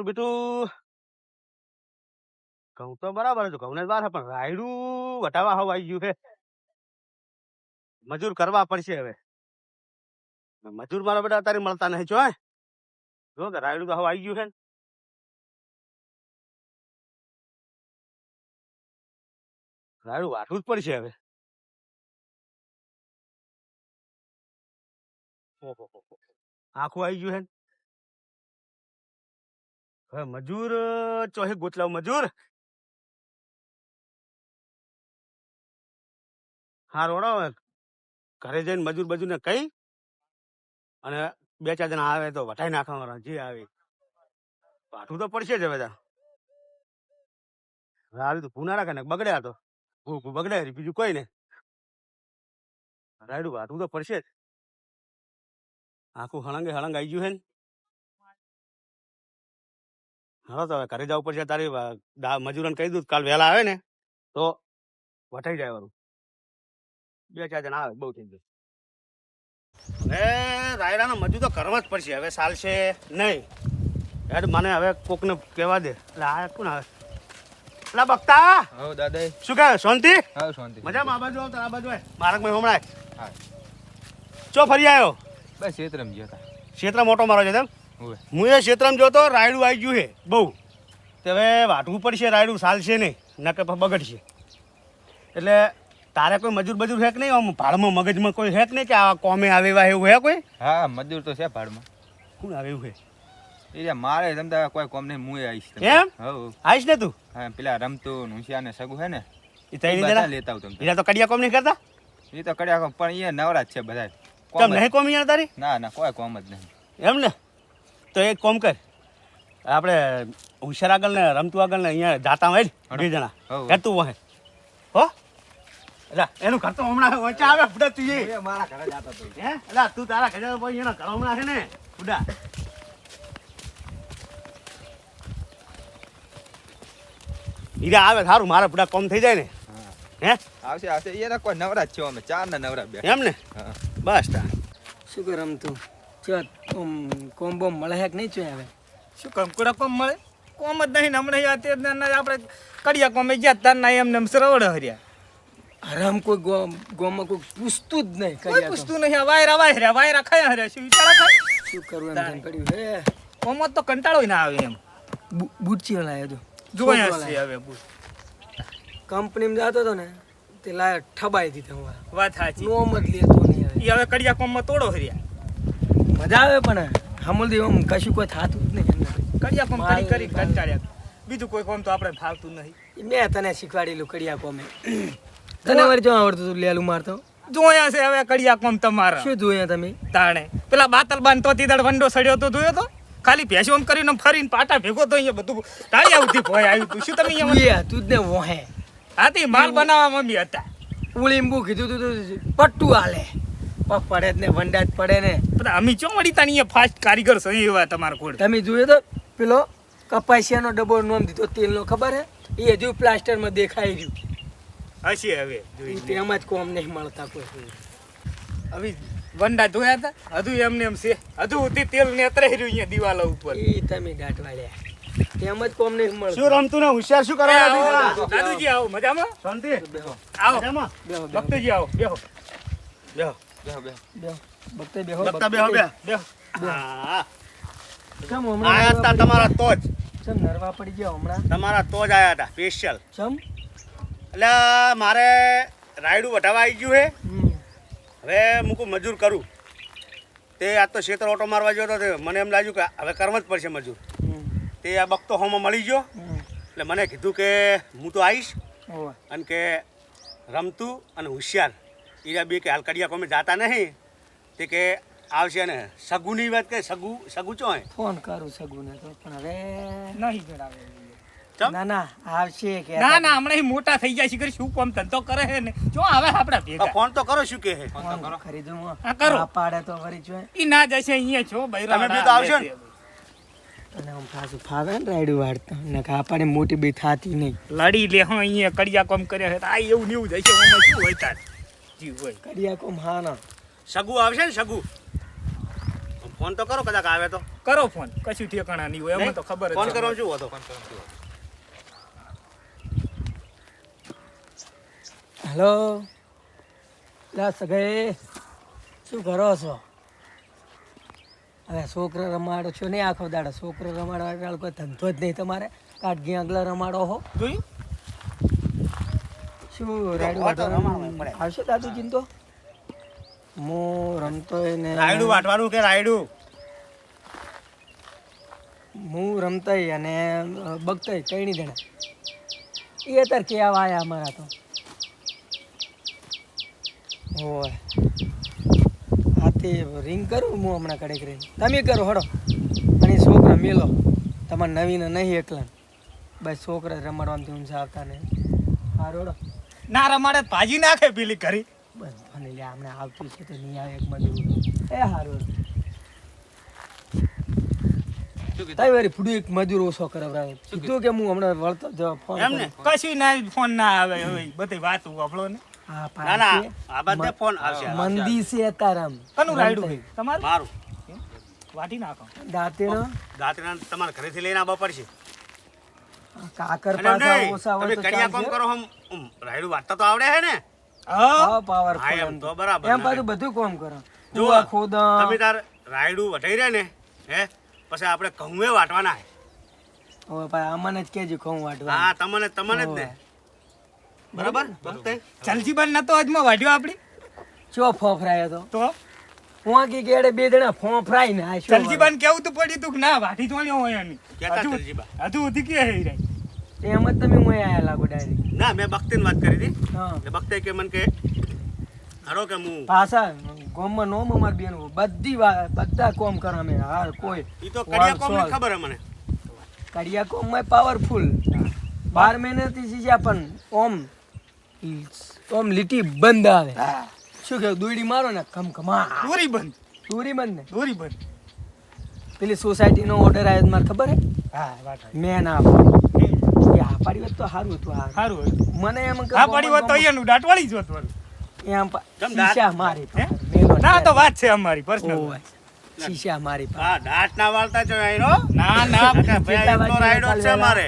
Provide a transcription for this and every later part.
મારું બેટું ઘઉં તો બરાબર છે ઘઉં ને બાર પણ રાયડું વટાવા હવા આવી ગયું છે મજૂર કરવા પડશે હવે મજૂર મારા બેટા અત્યારે મળતા નહીં જો? જો કે રાયડું તો હવે આવી ગયું છે રાયડું વાટવું જ પડશે હવે. આખું આવી ગયું છે. હવે મજૂર ચોહે ગોતલાવ મજૂર? હા રોડો ઘરે જઈને મજૂર બજૂર ને કહી અને બે ચાર જણા આવે તો વટાઈ નાખવા જે આવે. પાઠું તો પડશે જ હવે ત્યાં. આવી તો ભૂના રાખે ને બગડ્યા તો. ભૂ ભૂ બગડે બીજું કોઈ ને રાયડું વાટવું તો પડશે જ. આખું હળંગે હળંગ આવી ગયું હે ને. હવે તો ઘરે જવું પડશે તારી મજૂરને કહી દઉં કાલ વહેલા આવે ને તો વટાઈ જાય વાળું બે ચાર જણા આવે બહુ થઈ ગયું. હવે રાયડાનો મજૂર તો કરવા જ પડશે હવે ચાલશે નહીં. હેડ મને હવે કોકને કહેવા દે. એટલે આ કોણ આવે? એટલે બકતા હવ દાદા. શું કહે શાંતિ? હા શાંતિ. મજામાં આ બાજુ આવ તાર આ બાજુ આય ભાઈ હમણાં હા. ચો ફરી આવ્યો બસ ક્ષેત્રમાં ગયા હતા ક્ષેત્ર મોટો મારો છે તેમ? હું એ ક્ષેત્રમાં જોતો રાયડું આવી ગયું છે બહુ. તો હવે વાટવું પડશે રાયડું ચાલશે નહીં નકે બગડશે. એટલે તારે કોઈ મજૂર બજૂર હેક નહીં? આમ ભાડમાં મગજમાં કોઈ હેક નહીં કે આ કોમે આવે એવા એવું હે કોઈ? હા મજૂર તો છે ભાડમાં. કોણ આવે એવું હે એ રહ્યા મારે તમતા કોઈ કોમ નહીં હું આવીશ એમ? હવ આવીશ ને તું? હા પેલા રમતું હુંશિયા ને સગું હે ને એ તઈ લેતા આવું તમે બીજા તો કડિયા કોમ નહીં કરતા? એ તો કડિયા કોમ, પણ એ નવરા જ છે બધા કોમ નહીં કોમ યાર તારી? ના ના કોઈ કોમ જ નહીં. એમ ને? તો એક કોમ કર. આપણે હોશિયાર આગળ ને રમતું આગળ ને અહીંયા જાતા હોય બે જણા. કરતું હોય હો? એટલે એનું ઘર તો હમણાં વચ્ચે આવે ફૂડા તું મારા ઘરે જાતો તું હે? એટલે તું તારા ઘરે પછી એના ઘર હમણાં છે ને ફૂડા. હીરા આવે સારું મારા ફૂડા કોમ થઈ જાય ને. હે. આવશે આવશે. એના કોઈ નવરા જ છે અમે ચાર ના નવરા બે એમ ને? બસ તા. શું કર રમતું ચો કોમ બોમ મળે હે કે નહીં ચો હવે? શું કામ? કોમ મળે? કોમ જ નહીં હમણાં તે આપણે કડિયા કોમે ગયા તાર ના એમને એમ સરવડ હર્યા. આરામ કોઈ ગોમ ગોમાં કોઈ પૂછતું જ નહીં કોઈ પૂછતું નહીં આ વાયરા વાયરા વાયરા ખાયા હર્યા શું વિચારા ખાય? શું કરવું એમ પડ્યું હે? કોમત તો કંટાળો ના આવે એમ. બૂટ ચિયો લાયો તો જોયા છે હવે બુટ. કંપનીમાં જતો હતો ને તે લાયો ઠબાઈ દીધા વાત સાચી. નોમ જ લેતો નહીં હવે કડિયા કોમમાં તોડો હર્યા. મજા આવે પણ હમલદી આમ કશું કોઈ થાતું જ નહીં. કડિયા કોમ કરી કરી કંટાળ્યા. બીજું કોઈ કોમ તો આપણે ફાવતું નહીં. મેં તને શીખવાડેલું કડિયા કોમે. તને વળી જો આવડતું તું લેલું મારતો જોયા છે હવે કડિયા કોમ તમારા. શું જોયા તમે? તાણે. પેલા બાતલ બાન તો તીદળ વંડો સડ્યો તો જોયો તો? ખાલી ભેંસો આમ કરીને ફરીને પાટા ભેગો તો અહીંયા બધું ટાળિયા ઉધી ભોય આવ્યું તું. શું તમે અહીંયા તું જ ને વોહે. હાથી માલ બનાવવા મમ્મી હતા. ઉળીંબુ કીધું તું પટ્ટુ આલે. પગ પડે જ ને વંડા જ પડે ને. અમે અમી ચો મળી તા અહીંયા ફાસ્ટ કારીગર છે એવા તમારો કોડ તમે જોયો તો પેલો કપાસિયાનો ડબ્બો નોમ દીધો તેલનો ખબર હે? એ હજુ પ્લાસ્ટરમાં દેખાઈ રહ્યું હશે હવે તેમાં જ કોમ નહીં મળતા કોઈ. હવે વંડા ધોયા હતા હજુ એમને એમ છે. હજુ ઉધી તેલ ને અત્યારે રહ્યું અહીંયા દિવાલો ઉપર. એ તમે દાટવાડ્યા તેમ જ કોમ નહીં શું રમતું ને હોશિયાર શું કરવા આવો, દાદુજી આવો મજામાં? શાંતિ. આવો મજામાં? બેહો આવો બેહો. બેહો. બેહો બેહો. બેહો. બકતે બેહો બકતા બેહો બે બેહો. હા ચમ આયા હતા તમારા તો જ ચમ નરવા પડી ગયા હમણાં? તમારા તો જ આયા હતા સ્પેશિયલ ચમ? એટલે મારે રાયડું વઢાવા આવી ગયું છે હવે મૂકું મજૂર કરું. તે આજ તો ક્ષેત્ર ઓટો મારવા ગયો હતો તે મને એમ લાગ્યું કે હવે કરવા જ પડશે મજૂર. તે આ બકતો હોમાં મળી ગયો. એટલે મને કીધું કે હું તો આવીશ. અને કે રમતું અને હોશિયાર. એ બે કે હાલ કડિયા કોમે જાતા નહીં તે કે આવશે ને. સગુની વાત કે સગુ સગુ ચો ફોન કરું સગુને તો પણ હવે નહીં જણાવે. ના ના આવશે કે ના ના હમણાં મોટા થઈ જાય છે કરી શું કામ ધંધો કરે છે ને? જો આવે આપડા ભેગા. ફોન તો કરો શું કે હે ફોન ખરીદું હું. હા, કરો. પાડે તો વળી જો ઈ ના જશે અહીંયા છો બૈરા તમે બી તો આવશો ને? અને આમ પાછું ફાવે ને રાયડું વાળતા. ને કાપાને મોટી બી થતી નહીં. લડી લે હા અહીંયા કડિયા કોમ કર્યા છે. તો આ એવું ને એવું જાય છે શું હોય તાર? જીવ હોય. કડિયાકો હા ના સગુ આવશે ને સગુ ફોન તો કરો કદાચ આવે તો. કરો ફોન. કશું ઠેકાણા નહીં હોય એમાં તો ખબર ફોન. કરવાનું શું હતો? હેલો? લા સગાઈ શું કરો છો? હવે છોકરો રમાડો છો નહીં આખો દાડો? છોકરો રમાડવા વાળો કોઈ ધંધો જ નહીં તમારે. કાટગી આગલા રમાડો હો. જોયું? શું રાયડું વાટવાનું આવશે દાદુજી તો? હું રમતો ને રાયડું વાટવાનું કે રાયડું? હું રમતાય અને બગતાય કઈ નહીં જણા. એ તાર કેવા આયા અમારા તો. હોય હાથી રિંગ કરું હું હમણાં કડેક રહીને. તમે કરો હડો. અને છોકરા મેલો. તમારે નવીને નહીં એકલા બસ છોકરા રમાડવામાંથી ઊંચા આવતા ને. હારું હડો. ના રમાડે ભાજી નાખે પેલી કરી. બસ મને લે હમણાં આવતું છે તો નહીં આવે એક મજૂર એ હારું. તાઈ વારી ફૂડું એક મજૂર ઓછો કરાવરાવે કીધું કે હું હમણાં વળતો જ ફોન એમ કશું ના ફોન ના આવે હવે બધી વાત વાપરો ને. હા ના ના આ બધે ફોન આવશે મંદી છે તારામ. કનું રાયડું ભાઈ? તમારે? મારું. વાટી નાખો. દાંતના તમારે ઘરેથી લઈને આવવા પડશે. કાકર પાસા તમે હોય તો કડિયા કામ કરો હમ રાયડું વાટતા તો આવડે હે ને? હા પાવર પાવરફુલ હા, એમ તો બરાબર એમ પાછું બધું કામ કરો. જો ખોદા. તમે તાર રાયડું વટાઈ રહ્યા ને હે? પછી આપણે ઘઉં વાટવાના હે. હવે ભાઈ અમને જ કેજો ખવું વાટવા હા તમને તમને જ ને. બરાબર? ભક્તે? ચલજી બન નતો અજમાં વાઢ્યો આપડી? ચો ફોફરાયો તો? તો? પોંકી કેડે બે જણા ફોફરાઈ ને આ શું જલજી બન કેવું તો પડ્યું તું કે ના વાઢી તો હોય એની. કેતા ચલજી જલજીબા? હજુ સુધી કે હે રે એમ જ તમે મોય આયા લાગો ડાયરેક્ટ ના મેં ભક્તિની વાત કરી હતી. હા. ભક્તે કે મને કે હારો કે હું. પાછા ગોમમાં બેન બધી બધા કોમ કરે અમે. હાર કોઈ ઈ તો કડિયા કોમ વાળ ખબર હે મને. કડિયા કોમમાં પાવરફુલ બાર મહિનાથી શીખ્યા પણ ઓમ ઓમ લીટી બંધ આવે. શું કે દોડી મારો ને ખમખમા. દોરી બંધ. દોરી બંધ ને. દોરી બંધ. પેલી સોસાયટીનો ઓર્ડર આવ્યો મને મારે ખબર હે હા વાત મેં ના પાડી હોત તો સારું હતું સારું મને એમ કે હા પાડી હોત તો અહીંયાનું દાંટવાળી જ હોત એમ? શીશા મારી ના તો વાત છે અમારી પર્સનલ શીશા મારી હા દાંત ના વાળતા જો આયરો? ના ના ભાઈ, તો રાઈડો છે મારે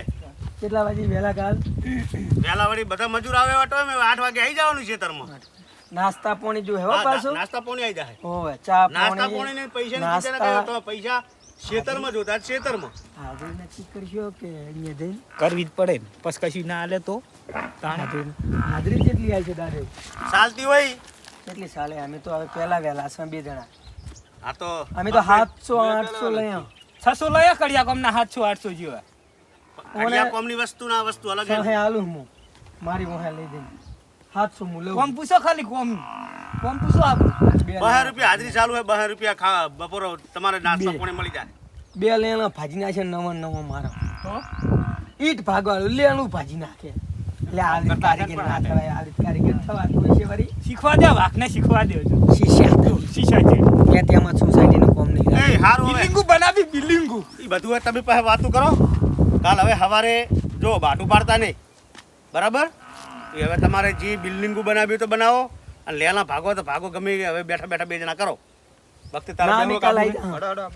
કેટલા વાગે વેલા કાલ? વેલા વળી બધા મજૂર આવે વાટો મે આઠ વાગે આવી જવાનું છે તરમાં નાસ્તા પાણી જો હેવા પાછો? નાસ્તા પાણી આવી જાય ઓય ચા નાસ્તા પાણી ને પૈસા ને નાસ્તા- ચિંતા ના કરો, તો પૈસા ખેતરમાં જોતા ખેતરમાં આગળ નક્કી કરશો કે અહીંયા જઈને? કરવી જ પડે ને. પછી કશું ના હાલે તો? હાજરી હાજરી કેટલી આવી છે દાદા ચાલતી હોય. કેટલી સાલે અમે તો હવે પહેલા વહેલા છે બે જણા. આ તો અમે તો સાતસો આઠસો લઈ છસો લયા કડિયા કોમના? સાતસો આઠસો જેવા. કડિયા કોમની વસ્તુ ના વસ્તુ અલગ હે. આલુ હું. મારી વહે લઈ દઈ સાતસો હું લઉં. કોમ પૂછો ખાલી કોમ. કોમ પૂછો આપ. બે બહાર રૂપિયા હાજરી ચાલુ હોય બહાર રૂપિયા ખા બપોરો તમારે નાસ્તા બે. મળી જાય. બે લેણા ભાજી નાખે નવા નવો મારા. ઈટ ભાગવાળું લેણું ભાજી નાખે. એટલે આ રીત કારીગર ના થવાય આ રીત કારીગર હોય છે વળી. શીખવા દે વાઘને શીખવા દે હજુ. શીશા શીશા છે. ત્યાં ત્યાંમાં સોસાયટીનું કોમ નહીં એ હારું બિલ્ડિંગુ બનાવી બિલ્ડિંગુ ઈ બધું તમે પાસે વાતો કરો. કાલ હવે સવારે જો બાટું પાડતા નહીં. બરાબર? હવે તમારે જે બિલ્ડિંગ બનાવ્યું તો બનાવો. અને લેલા ભાગો તો ભાગો ગમે હવે બેઠા બેઠા બે જણા કરો. વખતે તારા.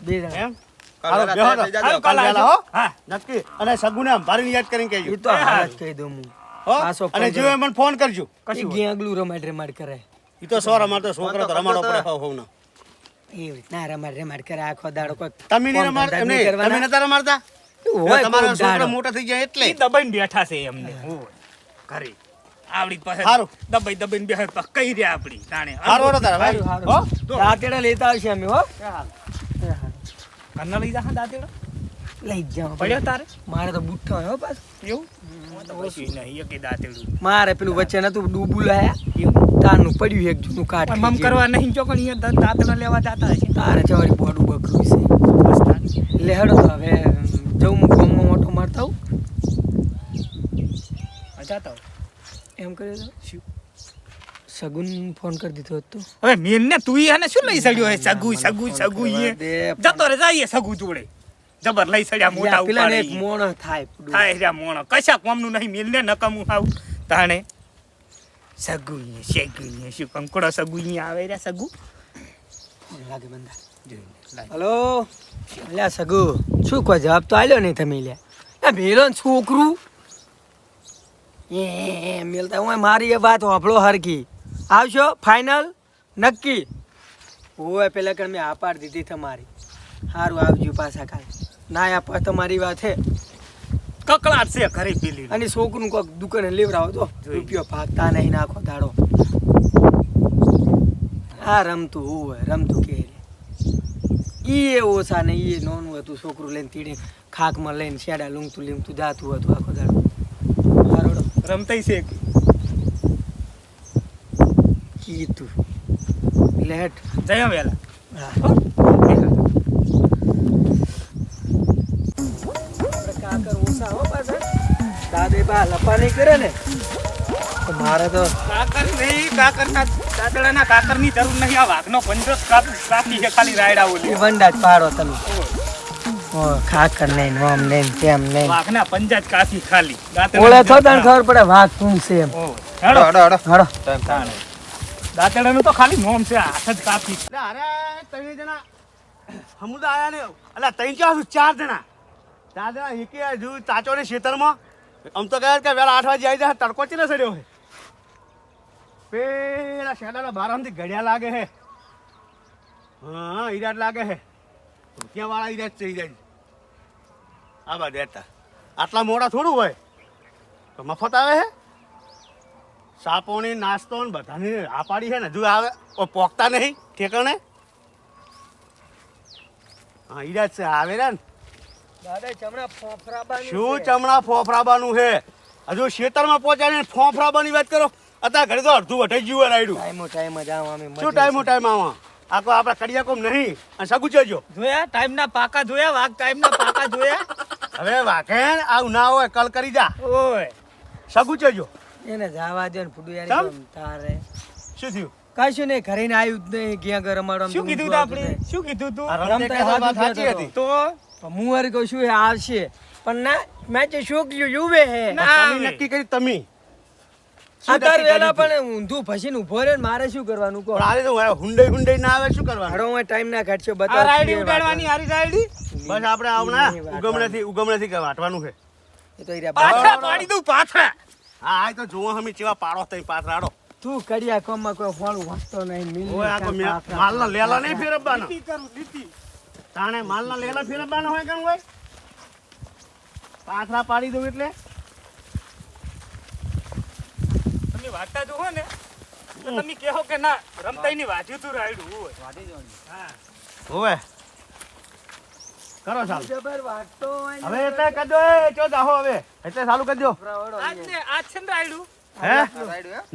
બે જણા. એમ? કાલ હાલો, બેહો તો. હાલો, કાલ વહેલા હો હા. નક્કી. અને સગુને અંભારીને યાદ કરીને કહેજો. એ તો હાલ જ કહી દઉં હું. હો? પાછો અને જીવે મને ફોન કરજો. એ કશું ગેંગલું રમાડ રમાડ કરે ઈ તો સો રમાડતો છોકરો તો રમાડો પડે હોવ હોવનો. એવી રીતના રમાડ રમાડ કરે આખો દાડો કોઈ તમે નહીં કોમ રમાડતા ધંધા એમ નહીં નહીં, તમે નતા રમાડતા? હોય તમારા કોક છોકરા દાડો. મોટા થઈ જાય એટલે. ઈ દબાઈને બેઠા છે એમને. ઘરે. આવડી પાસે હારું. દબાઈ દબાઈને તો કઈ રહ્યા આપડી? તાણે. હારું હારું તારા ભાઈ. હારું, હો? હારું. લેતા આવશે અમે હો. ઘરના લઈ જા દાંતેડો લઈ જ જાઓ પડ્યો તારે? મારે તો બુઠ્ઠો હોય હો પાસ એવું? દાંતેડું. મારે પેલું વચ્ચે નતું ડૂબું લાયા તારનું પડ્યું એક જૂનું પણ મમ કરવા નહીં ચોકણ અહીંયા દા- લેવા જતા હશે. તારે ચવાડી બોડું બકરું છે. બસ તારે. લે હેડો તો હવે જવું હું ગામમાં મોટો મારતા હું જાતા. એમ કર્યું દઉં શું? સગુન ફોન કરી દીધો હતો. હવે મેન ને તું આને શું લઈ સડ્યો હે? સગુ સગુ સગુ ઈએ જતો રે જઈએ સગુ જોડે. જબર લઈ સડ્યા મોટા પેલા એક. મોણ થાય થાય રહ્યા મોણો. કશા કોમનું નહીં મિલ ને નકમું આવ તાણે સગુ ઈએ સગુ ઈએ શું કંકડો સગુ ઈએ આવે રહ્યા સગુ? લાગે બંદા હલો? અલ્યા સગુ શું કહો જવાબ તો આલ્યો નહીં તમે લ્યા. ભેલો છોકરું? એ મેલતા હું મારી એ વાત હોભળો હરકી આવશો? ફાઇનલ નક્કી? હોય પહેલાં કણ મેં આ પાડ દીધી તમારી. સારું આવજો પાછા કાલે. ના આપવા તમારી વાત છે કકળાટ છે ઘરે પેલી. અને છોકરું કોક દુકાને લેવડાવો તો રૂપિયો ભાગતા નહીં નાખો દાડો. આ રમતું હોય રમતું કે. ઈ એ ઓછા ને ઈ એ નોનું હતું છોકરું લઈને તીડી ખાકમાં લઈને શેડા લૂંગતું લીમતું જાતું હતું આખો દાડો. રમતાઈ છે કે? કીધું. લેટ. જયા વેલા કાકર ઓછા હો. પાછા દાદે બા લપા નહીં કરે ને. મારે તો કાકર નહીં કાકરના દાદડાના કાકરની જરૂર નહીં. આ વાઘનો પંજો કાપી છે ખાલી રાયડા ઓલી એ વંડા જ પાડો તમે. ખાકર નહીં નોમ નહીં તેમ નહીં. વાઘના પંજા જ કાપી ખાલી. ઓળે થો તને ખબર પડે વાઘ કોણ છે એમ. હડો. હડો હડો. ટાઈમ થાય દાંતડાનું તો ખાલી મોમ છે, હાથ જ કાપી. અરે ત્રણ જણા. હમુદા આયા ને અલા, ત્રણ ચાર ચાર જણા. ચાર જણા એકે હજુ ચાચો ને ખેતરમાં. આમ તો કહે કે વેલા આઠ વાગે આવી જાય, તડકો ચીને સડ્યો હે પેલા શેડાના બારામથી ઘડિયા લાગે હે હા ઈરાટ લાગે હે રૂપિયા વાળા ઈરાટ છે ઈરાટ આ હેઠા આટલા મોડા થોડું હોય? તો મફત આવે હે સાપોની નાસ્તો ને બધાની આ પાડી છે ને. હજુ આવે પોકતા નહીં ઠેકાણે. હા ઈરાજ છે આવે ને. શું ચમડા ફોફરાબાનું છે? હજુ ખેતરમાં પહોંચાડીને ફોફરાબાની વાત કરો. અત્યારે ઘરે તો અડધું વટાઈ ગયું રાયડું. ટાઈમો ટાઈમ જ આવો શું ટાઈમ ટાઈમ આવા આ કોઈ આપણા કડિયા કોમ નહીં. અને સગું ચજો જોયા? ટાઈમના પાકા જોયા? વાઘ ટાઈમના પાકા જોયા? હવે વાઘે આવું ના હોય કલ કરી જા. ઓય. સગું ચજો એને જવા દે ને ફૂડું યાર તારે. શું થયું? કશું નહીં ઘરે ને આવ્યું જ નહીં ગયા ઘર અમારો શું કીધું તું આપણે? શું કીધું તું? રમતા વાત સાચી હતી. તો? હું વાર કહું છું એ આવશે. પણ ના મેં જે કીધું યુવે હે. ના. તમે આવે. નક્કી કરી તમે. અત્યારે વેલા પણ ઊંધું ફસીને ઊભો રે મારે શું કરવાનું કહો? પણ તો હુંડાઈ હુંડાઈ ના આવે શું કરવાનું? હડો હું ટાઈમ ના કાઢશો આ બતાવ રાયડી ઉડાડવાની હારી રાયડી? બસ આપણે આવના ઉગમણેથી ઉગમણેથી કે વાટવાનું છે. એ તો ઈરા પાછા પાડી દઉં પાછા. હા આ તો જોવો અમે ચેવા પાડો તઈ પાથરાડો. તું કડિયા કોમમાં કોઈ ફળ વાંચતો નહીં મિલ ઓય આ તો મે- માલના લેલા નહીં ફેરવવાનો. તાણે માલના લેલા ફેરવવાનો હોય કેમ હોય? પાથરા પાડી દઉં એટલે? તમે વાગતા જો હો ને તો તમે કહો કે ના રમતાઈ ની વાજ્યું તું રાયડું હોય. હા હોવે. કરો ને હવે એટલે કરજો એ ચો જાહો હવે. એટલે ચાલુ કરજો. આજ ને આજ છે ને રાયડું? હે?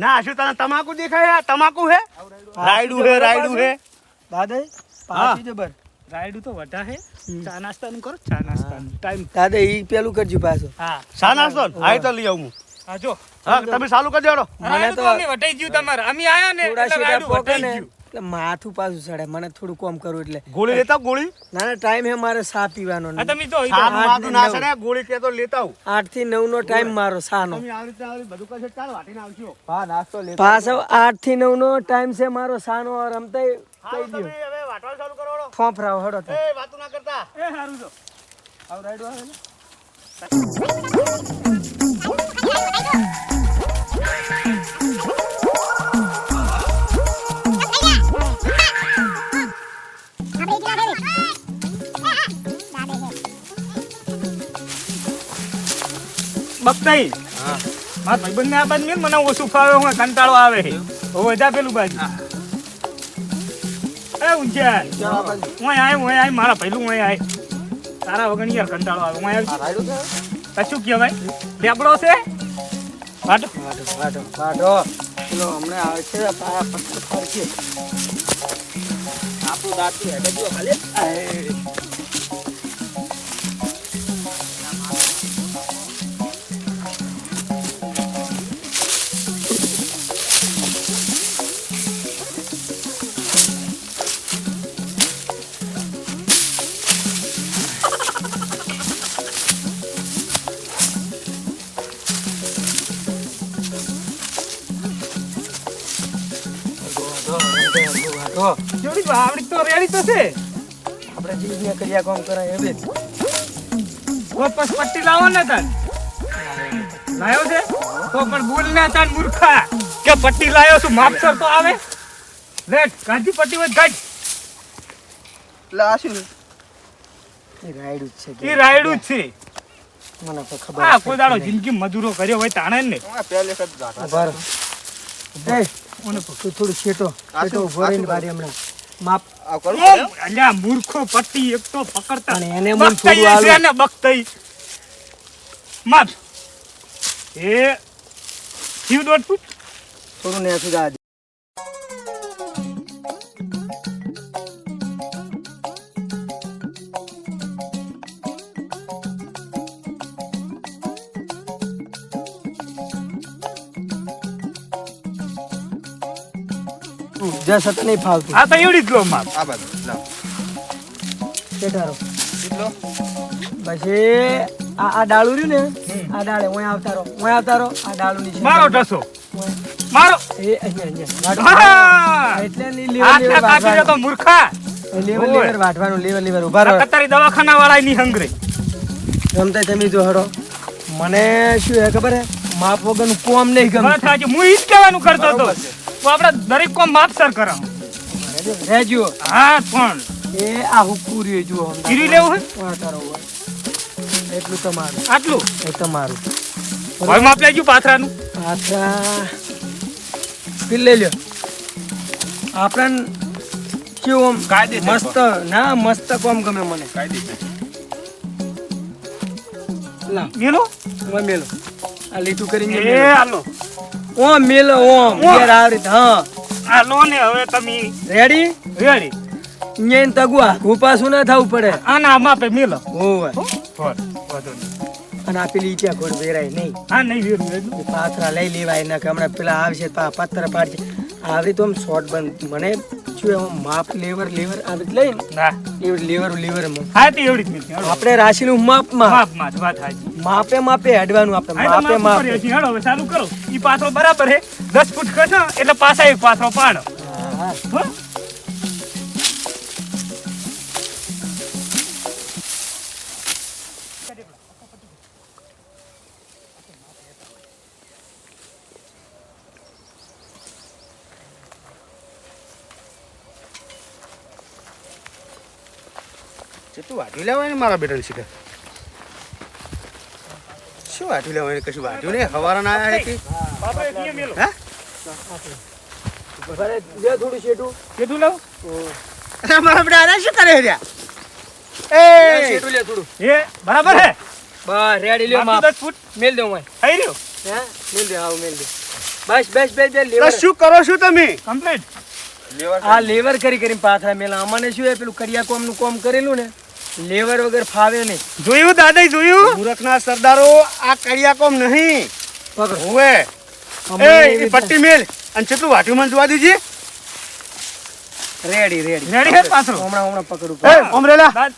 ના શું તને તમાકુ દેખાય? તમાકુ હે? રાયડું હે રાયડું હે. દાદા પાછી જબર. રાયડું તો વઢા હે. ચા નાસ્તાનું કરો ચા નાસ્તાનું ટાઈમ દાદા ઈ પેલું કરજો પાછું. હા. સા નાસ્તો? ને? તો લઈ આવું હું. હા જો. હા તમે સારું કરજો. તો ગયું તમારે. અમે આયા ને થોડા રાયડું પોકે ગયું. એટલે માથું પાછું ચડે મને થોડું કોમ કરવું એટલે. ગોળી લેતા ગોળી? ના ના ટાઈમ હે મારે સા પીવાનો આ તમે આઠ માથું ના ચડે ગોળી કે તો લેતા આવું. આઠથી 9 નો ટાઈમ મારો સાનો તમે આવી રીતે બધું કશે ચાલ વાટીને આવજો. હા નાસ્તો લેતા પાછો 8 થી 9 નો ટાઈમ છે મારો સાનો રમતા હાલો કહી દો તમે હવે વાટવાનું ચાલુ કરો. ફોફરાવ હડો તો. એ વાતું ના કરતા. એ હારું જો આવ રાઈડ આવે ને? બકતાઈ હા. મારા ભાઈબંધને આ બાજુ મેલ મને ઓછું ફાવે હું કંટાળો આવે હવે જા પેલું બાજુ. એ ઊંચા હું આય હું આય મારા પહેલું હું આય તારા વગર યાર કંટાળો આવે હું આવી કશું કહેવાય લેબડો છે? વાટો વાટો વાટો પેલો હમણે આવે છે આપણું દાંત હેડે જો ખાલી. જોડી આવડી તો રેડી તો છે. આપણે જીવને કર્યા કામ કરાય હવે તો પટ્ટી લાવો ને તાન લાયો છે? તો પણ બોલ ને તાન મૂર્ખા. કે પટ્ટી લાયો છું માપસર તો આવે. લેટ કાંચી પટ્ટી હોય કાઢ એટલે એ રાયડું જ છે એ રાયડું જ છે. મને તો ખબર આ કોઈ દાડો જિંદગી મજૂરો કર્યો હોય તાણે ને. આ પહેલે એ, તું થોડું બારી હમણાં. કરું. અલ્યા મૂર્ખો પટ્ટી એક તો પકડતા. અને એને મન થોડું આલો આલું. ને બકતઈ માપ એ જીવ દોટ થોડું ને સુધા દે. તું નહીં ફાવતું. આ તો એવડી જ લો માપ. આ બાજુ લાવ શેઠારો. કેટલો? પછી આ આ ડાળું રહ્યું ને આ ડાળે ઓય આવતા રહો ઓય આવતા રહો આ ડાળું ની મારો ઢસો. મારો. એ અહીંયા અહીંયા. એટલે ની લીવર ના કાપી દે તો મૂર્ખા. લીવર લીવર વાટવાનું લીવર લીવર ઊભા રહો. કતારી દવાખાના વાળા ની હંગરે. ગમતા તમે જો હરો મને શું હે ખબર હે? માપ વગરનું કોમ નહીં ગમે હું ઈ જ કહેવાનું કરતો હતો. તો આપણે દરેક કોમ માપસર કરાવ રેજો. હા પણ. એ આ હુકુ રેજો ગીરી લેવું હોય? હા હોય. એટલું તમારું. આટલું? એ તમારું. હવે માપ લેજો પાથરાનું. પાથરા. પી લઈ લ્યો. આપણને કેવું આમ કાયદે મસ્ત ના મસ્ત કોમ ગમે મને. કાયદે મેલો? મેલો. આ લીટું કરીને એ મેલો. હાલો ઓમ ઓ ઓમ. ઓમ. ઘેર આવી રીતે હા. આ લો ને હવે તમે રેડી રેડી ને તગવા ઉપાસું ના થવું પડે. આના માપે મેલો. હોર, વાંધો નહીં. અને આ પેલી ઈચ્છા ઘોડ વેરાય નહીં. હા નહીં વેરું પાથરા લઈ લેવાય ને કે હમણાં પેલા આવશે પા પથ્થર પાડશે આવી તો આમ શોર્ટ બંધ મને શું આમ માપ લેવર લેવર આવી રીતે લઈને ના લેવર લેવર લેવર હા તે એવડી જ મિલશે હાલો. આપણે રાશિનું માપમાં જ વાત હાચી. માપે માપે હેડવાનું આપણે હા, તો માપ માપે હવે ચાલુ કરો ઈ પાથરો બરાબર હે દસ ફૂટ ખસો એટલે પાછા એક પાથરો પાડો હા, હા. હો? કેટલું વાટ્યું લેવાય ને મારા બેટાને શીખે શું વાટ્યું લેવાય ને કશું વાટ્યું નહીં? હવારા ના આવ્યા હતી? બાપા એક અહીંયા મેલો. હે? ભલે દે થોડું શેઠું કીધું લાવ. મારા બેટા શું કરે રહ્યા એ! શેઠું લે થોડું. એ બરાબર હે? બસ રેડી લ્યો દસ ફૂટ. મેલ દઉં હું થઈ રહ્યો? હે? મેલ દે આવ મેલ દે. બસ બસ બસ બસ લેવર. શું કરો છો તમે? કમ્પ્લીટ લેવર આ લેવર કરી કરીને પાથરા મેલા. અમને શું એ પેલું કરિયા કોમનું કોમ કરેલું ને? લેવર વગર ફાવે નહીં. જોયું દાદા જોયું? મૂરખના સરદારો આ કડિયા કોમ નહીં. પકડો. હોવે. એ પટ્ટી મેલ. અને કેટલું વાટ્યું મને જોવા દીજી? Ready ready. રેડી હે પાથરો હમણાં હમણાં પકડું. એ ઓમરેલા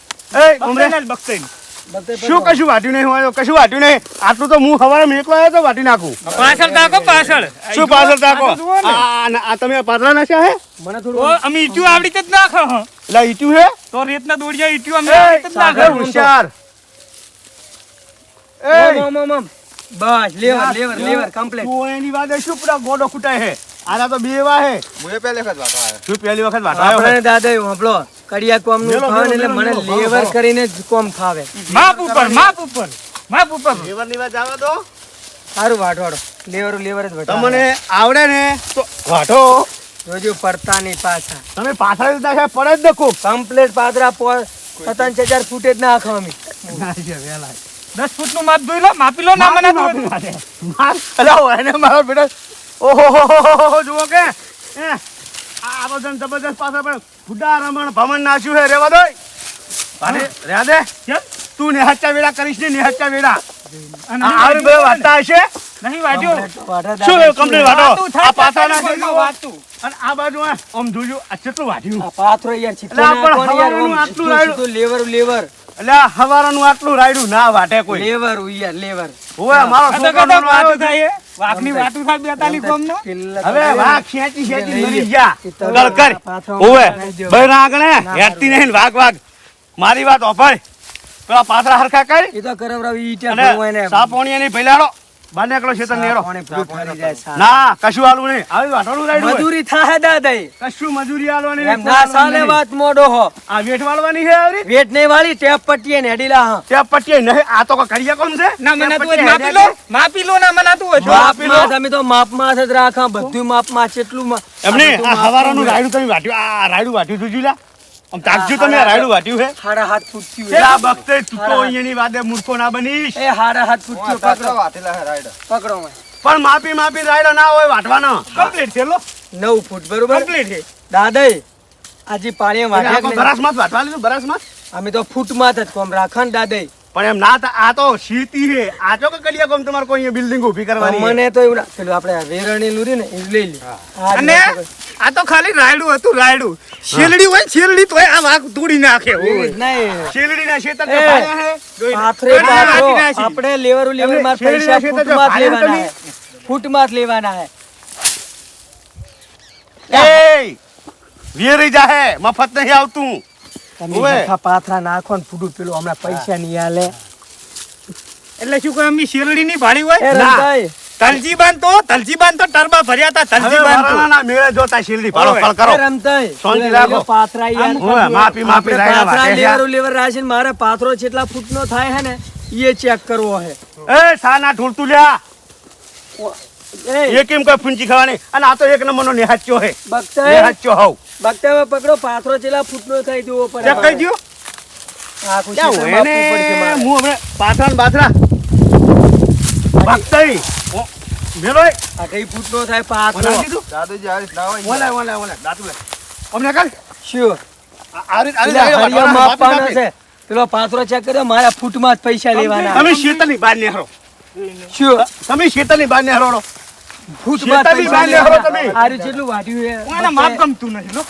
એ ઓમરેલા બકતઈ ને બકતઈ. બધે શું કશું વાટ્યું નહીં હોય કશું વાટ્યું નહીં. આટલું તો હું હવારે મેકવા આવ્યો તો વાટી નાખું. પાછળ તાકો પાછળ. શું પાછળ તાકો પાછળ. આ તમે પાતળા નાખ્યા હે? મને થોડું અમે ઈટ્યું આવડી જ નાખો એટલે ઈટ્યું હે? તો રેતના દોડિયા ઈટ્યું અમે જ સાગર નાખો હોશિયાર. એ મમ ઓમ. બસ લેવર લેવર લેવર કમ્પ્લીટ તું એની વાદે શું પૂરા ગોડો ખૂટાય હે? આના તો બે એવા હે. હું એ પહેલે વખત વાંચવા આવ્યો શું પહેલી વખત વાટાયો હે? આપણે દાદા સાંભળો. કડિયા કોમનું ખાન એટલે મને લેવર. કરીને જ કોમ ખાવે માપ ઉપર માપ ઉપર માપ ઉપર. લેવરની વાત આવે તો? સારું વાટવાડો લેવર લેવર જ વટાવે. તમને આવડે ને તો વાટો જોજો પડતા નહીં પાછા. તમે પાછળ છે પડે જ નકો કમ્પ્લેટ પાદરા પર પતંગ ચાર ફૂટે જ ના આખો અમે. દસ ફૂટનું માપ જોઈ લો માપી લો ના મને અલા એને મારો બેટા ઓહો હો હો હો હો, જુઓ કે. આ બધા જબરદસ્ત પાછળ પણ ખુડા રમણ ભમણ નાચ્યું હે રેવા દોય અરે રેવા દે. તું નિહાચા વેડા કરીશ ને નિહાચા વેડા અને આવી બધા વાંચતા હશે? નહીં વાટ્યો શું કમ્પ્લીટ વાટો આ પાછળ તારી નાખી વાતું. અને આ બાજુ આમ જોજો આ કેટલું વાટ્યું પાથરો યાર છીતો એટલે આ પણ નાખો ને યાર હવાનું ઓમ આટલું સીધું રાયડું. સીધું લેવર લેવર. એટલે હવારાનું આટલું રાયડું ના વાટે કોઈ. લેવર યાર લેવર. ઓય મારો આ તો છોકરો કદાચ નાનો આવ્યો વાતું થાય હે. વાઘની થાય. બેતાલી ગોમનો. હવે તો વાઘ ખેંચી ખેંચી મરી ગયા. ગળકર પાછો ઓવે લઈ જાઓ. હેડતી નહીં ને વાઘ વાઘ. મારી વાત ઓફળ પેલા પાથરા હરખા કરી એ તો કરવરાવી ઈટે અને ભરવું એને. સાપોણી ની ભઈલાડો બાને એકલો શેતર નેરો. ના કશું આલું નહીં. આવી વાટોનું રાઈડ મજૂરી થાહે દાદા કશું મજૂરી આલવાની એમ ના સાલે વાત મોડો હો. આ વેઠ વાળવાની છે આવરી? વેટ નહીં વાળી ટેપ પટ્ટીએ ને હેડીલા હા. ટેપ પટ્ટી નહીં. આ તો કોઈ કોમ છે? ના મને તું માપી લો. માપી લો ના મને તું માપી લો. તમે તો માપમાં જ રાખા બધું એટલું મા- એમને આ હવારાનું. રાયડું તમે વાટ્યું આ રાયડું વાટ્યું તું જોઈ લે આમ તાકજો તમે રાયડું વાટ્યું છે હાડા હાથ ફૂટતી તે આ બખતે તું અહીંયાની વાદે મૂર્ખો ના બનીશ. એ હાડા હાથ ફૂટતી પકડો. વાતેલા હે રાઈડ પકડો મને. પણ માપી માપી રાયડો ના હોય વાટવાનો. કમ્પ્લીટ છે લો. નવ ફૂટ બરોબર? કમ્પ્લીટ છે. દાદાઈ આજે પાણી વાટ્યા કે નહીં? બરાસમાં વાટવા લીધું બરાસમાં અમે તો ફૂટમાં જ કોમ રાખા ને દાદાઈ. પણ એમ ના આ તો સીટી છે. આ તો કલિયા કોમ તમારે કોઈ અહીંયા બિલ્ડિંગ ઊભી કરવાની મને તો એવું ના પેલું આપણે વેરણી લુરી ને એ લઈ લે અને આ તો ખાલી રાયડું હતું રાયડું. શેલડી હોય શેલડી તો આ વાઘ તોડી નાખે શેલડી હોય. જ નહીં શેલડીના શેતર એ. આપણે લેવરું લેવર માર પૈસા ફૂટમાં લેવાના હે. ફૂટમાં લેવાના હે. એય, વેરી જાહે મફત નહીં આવતું. તમે. સરખા પાથરા નાખો ને ફૂટું પેલું હમણાં પૈસા નહીં આલે. એટલે શું કહે અમે શેલડી ની ભાડી હોય ના. તલજી બાંધ તો તલજી બાંધ તો ટરબા ભર્યા હતા તલજી બાંધ તો. વરાણાના મેળે જોતા શેલડી પાડો ઓવે. કરો. એ રમતાઈ. રાખો. પાથરા યાર. ઓવે, માપી માપી આપણે પાથરા વાટે લેવર રાશીને મારે પાથરો કેટલા ફૂટનો થાય હે ને એ ચેક કરવો હે. એ સાના ઢોલતું લ્યા. એ. કેમ કોઈ ફૂંચી ખાવાની? અને આ તો એક નંબરનો નિહાચ્યો હે. બગતાઈ, નિહાચ્યો હોવ બગતાઈ પકડો પાથરો કેટલા ફૂટનો થાય જોવો પડે ચેક કરી દ્યો. આ ખુશી ને હું હમણાં પાથરા ને બાથરા. ભક્તઈ ઓ, આ કઈ ફૂટનો થાય પાથરો. દીધું? દાદુજી આ રીત ના. હોય ઓલા, ઓલા, ઓલા, દાંતું લે. અમને કાલ શ્યોર આ- આ રીત- આ રીત હરિયા વાટવાના, માપવાનો છે. પેલો પાથરો ચેક કર્યો મારા ફૂટમાં જ પૈસા લેવાના. તમે શેતરની બહાર નીકળો શું? તમે શેતરની બહાર નીકળો જ શેતાની પૈસા બહાર તમે. આર્યું જેટલું વાટ્યું હે કોને માપ ગમતું નથી લો.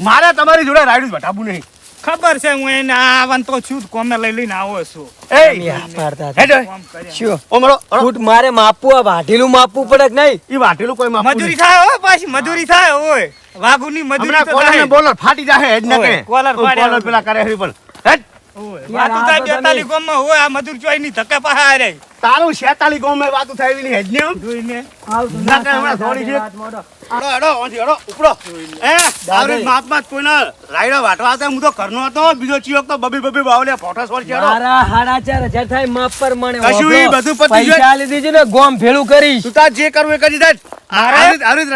મારે તમારી જોડે રાઈડ જ નહીં. ખબર છે હું એને આવન છું જ કોમે લઈ લઈને આવો છું. પાડતા. શું. ફૂટ મારે માપવું આ વાઢેલું માપવું પડે કે નહીં? એ વાટેલું કોઈ મજૂરી થાય હો પાછી મજૂરી થાય ઓય વાઘુની મજૂરી તો થાય બોલર ફાટી જાહે જ ને કોલર ઓ, ફાડ્યા. કોલર પેલા કરે હરી પણ. વાતું આ થાય 42 ગોમમાં હોય આ મજૂર ચોઈ ની ધક્કે પહાય રે તારું શેતાલી ગામમાં વાતું થાય એવી નહીં, હેડ ને. જોઈને ના, ના ના, હમણાં થોડી છે. વાત મોડો. હેડો, હેડો, ઉપડો. એ, તારી માપમાં જ કોઈને રાયડો વાટવા આવતા હું તો ઘરનો હતો બીજો ચિયોક તો બબી બબી બાવલે ફોટો સોળ છે મારા હાડા ચાર હજાર થાય માપ પર મને કશું ઈ બધું પતી જાય. પૈસા આલી દેજો ને ગોમ ભેળું કરીશ. તું તાર જે કરવું એ કરી દે. આ રીત- આ રીત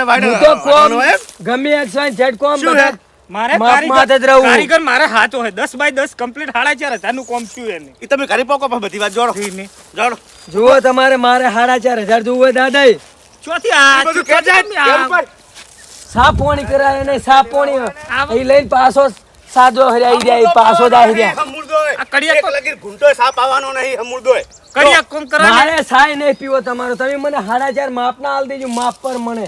તો કોમ ગમે એક સાઈન ઝેડ કોમ બધા- મારે માપમાં કારીગર મારે હાચો હે દસ બાય દસ કમ્પ્લીટ હાડા ચાર હજારનું કોમ થયું એને. તમે ઘરે પોકો બધી વાત જોડો. જોડો. જુઓ તમારે મારે હાડા ચાર હજાર જોવું દાદા ચોથી આ બધું કે જાય? સાપોણી કરાય ને સાપોણી એ લઈને પાછો સાજો હરિયાઈ જાય પાછો દાહી જાય આ કડિયા તો- લગીર ઘૂંટોય સાપ આવવાનો નહીં હમુરદોય. કડિયા કોમ કરે મારે સાય નહીં પીવો તમારો. તમે મને હાડા ચાર આલ દેજો માપ પર મને.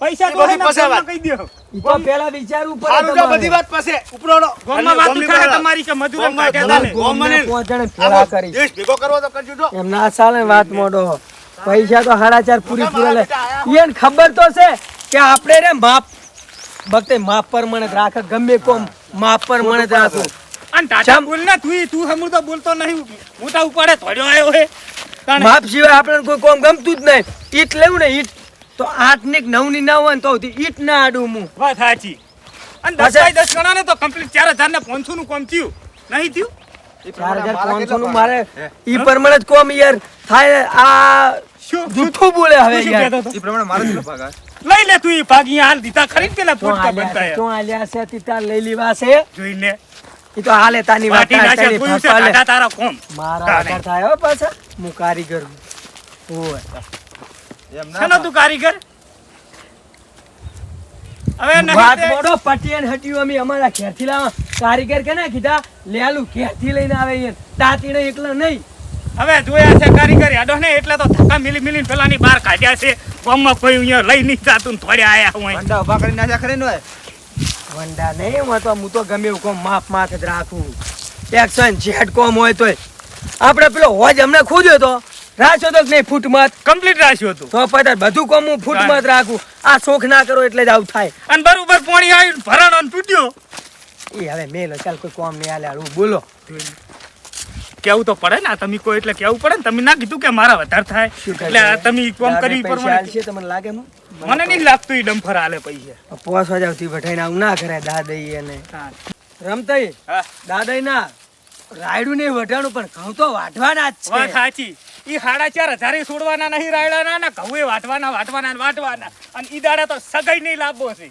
પૈસા તો પાસે વાત. કહી દો. તો પેલા વિચારવું પડે સારું જો બધી વાત પાસે. ઉપરોડો. ગામમાં વાતું ગોમની તમારી કે મજૂરો કાઢ્યા ને. ગામમાં ગોમને ને. પહોંચાડે કરી. દેશ ભેગો કરવો તો કરજો એમ ના ચાલે વાત મોડો. પૈસા તો હારા ચાર પૂરી પૂરા લે. એને ખબર તો છે કે આપણે રે માપ. ભક્તે માપ પર મને રાખે ગમે કોમ માપ પર મને રાખો. અને ટાટા બોલ ને તું તું હમું તો બોલતો નહીં. હું તો ઉપાડે થોડ્યો આવ્યો હે. માપ સિવાય આપણને કોઈ કોમ ગમતું જ નહીં. ઈટ લેવું ને ઈટ. તો આઠની નવની ના હોય ને તો ઈટ ના આડું હું વાત સાચી. અને દસ બાય દસ ગણા ને તો કમ્પ્લીટ ચાર હજાર ને પાંચસો નું કોમ થયું. નહીં થયું? ચાર હજાર પાંચસો નું મારે ઈ પ્રમાણે જ કોમ યાર. થાય આ શું જૂઠું બોલે હવે યાર. એ પ્રમાણે મારે જ ભાગ લઈ લે તું એ ભાગ અહીંયા હાલ દીધા ખરીદ પેલા પોટકા બનતા છે હે. આલ્યા છે તીતા લઈ લીવા છે. જોઈને એ તો હાલે તાની વાત છે ફાંફા તારા કોમ. મારા. આકાર થાય પાછા. હું કારીગર હું. ઓય. એમ ના તું કારીગર? હવે નહીં વાત તે- મોડો પટિયન હટ્યું અમે અમારા ઘેરથી લાવવા કારીગર કે ના કીધા લેલું ઘેરથી લઈને આવે તાતીને એકલા નહીં. હવે જોયા છે કારીગરી આડો ને એટલે તો ધક્કા મિલી મિલી પેલાની બહાર કાઢ્યા છે. ગામમાં કોઈ અહીંયા લઈ નહીં જાતું થોડે આયા હું વંડા ઊભા કરી નાખ્યા ખરી ને હોય વંડા નહીં હું તો હું તો ગમે એવું કોમ માફ માથ જ રાખું. એક્શન જેટ કોમ હોય તોય. આપણે પેલો હોજ હમણાં ખુદ્યો તો રાખ્યો તો કે નહીં ફૂટમત કમ્પ્લીટ રાખ્યું હતું તો પછી બધું કોમ હું ફૂટ મત રાખું. આ શોખ ના કરો એટલે જ આવું થાય. અને બરોબર પાણી આવ્યું ભરણ અને તૂટ્યો. એ હવે મેલો ચાલ કોઈ કોમ નહીં હાલે હું બોલો. કેવું તો પડે ને? આ તમે કોઈ એટલે કેવું પડે ને? તમે ના કીધું કે મારા વધારે થાય. એટલે આ તમે કોમ કરવી કરી પૈસા તમને લાગે મને નહીં લાગતું એ ડમ્ફર હાલે પૈસા. પોસ વાજાવથી બઠાઈને આવું ના કરે દાદાઈ અને. રમતાઈ હા. દાદાઈ ના રાયડું નહીં વઢાણું પણ ઘઉં તો વાટવાના જ વાત છે સાચી. ઈ સાડા ચાર હજારે છોડવાના નહીં રાયડાના ને ઘઉં વાટવાના વાટવાના વાટવાના અને ઈ દાડા તો સગાઈ નહીં લાભો છે.